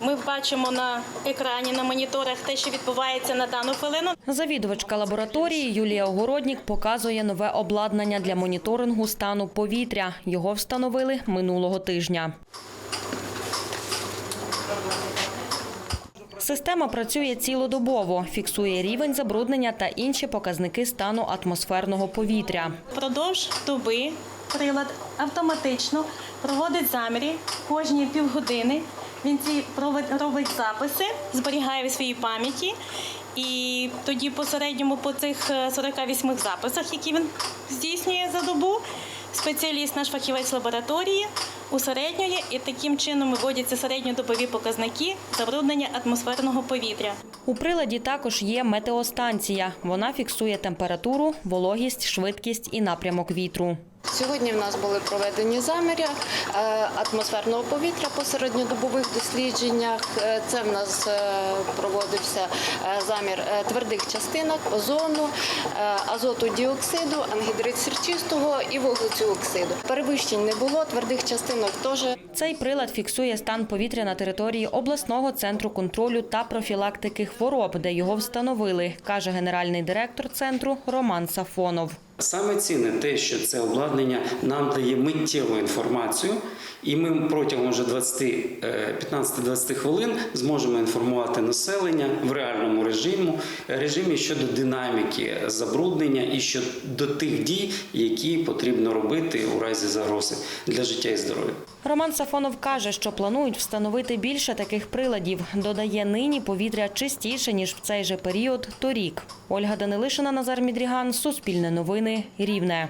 Ми бачимо на екрані на моніторах те, що відбувається на дану хвилину. Завідувачка лабораторії Юлія Огороднік показує нове обладнання для моніторингу стану повітря. Його встановили минулого тижня. Система працює цілодобово, фіксує рівень забруднення та інші показники стану атмосферного повітря. Впродовж доби прилад автоматично проводить заміри кожні півгодини. Він ці робить записи, зберігає в своїй пам'яті. І тоді по середньому по цих е, 48 записах, які він здійснює за добу, спеціаліст, наш фахівець лабораторії усереднює і таким чином виводяться середньодобові показники забруднення атмосферного повітря. У приладі також є метеостанція. Вона фіксує температуру, вологість, швидкість і напрямок вітру. Сьогодні в нас були проведені заміри е, атмосферного повітря по середньодобових дослідженнях. Е, Це в нас е, проводився замір твердих частинок, озону, азоту діоксиду, ангідрид сірчистого і вуглецю оксиду. Перевищень не було, твердих частинок теж. Цей прилад фіксує стан повітря на території обласного центру контролю та профілактики хвороб, де його встановили, каже генеральний директор центру Роман Сафонов. Саме цінне те, що це обладнання нам дає миттєву інформацію, і ми протягом вже 20, е, 15-20 хвилин зможемо інформувати населення в реальному режимі, режимі щодо динаміки забруднення і щодо тих дій, які потрібно робити у разі загрози для життя і здоров'я. Роман Сафонов каже, що планують встановити більше таких приладів. Додає, нині повітря чистіше, ніж в цей же період торік. Ольга Данилишина, Назар Мідріган, Суспільне новини, Рівне.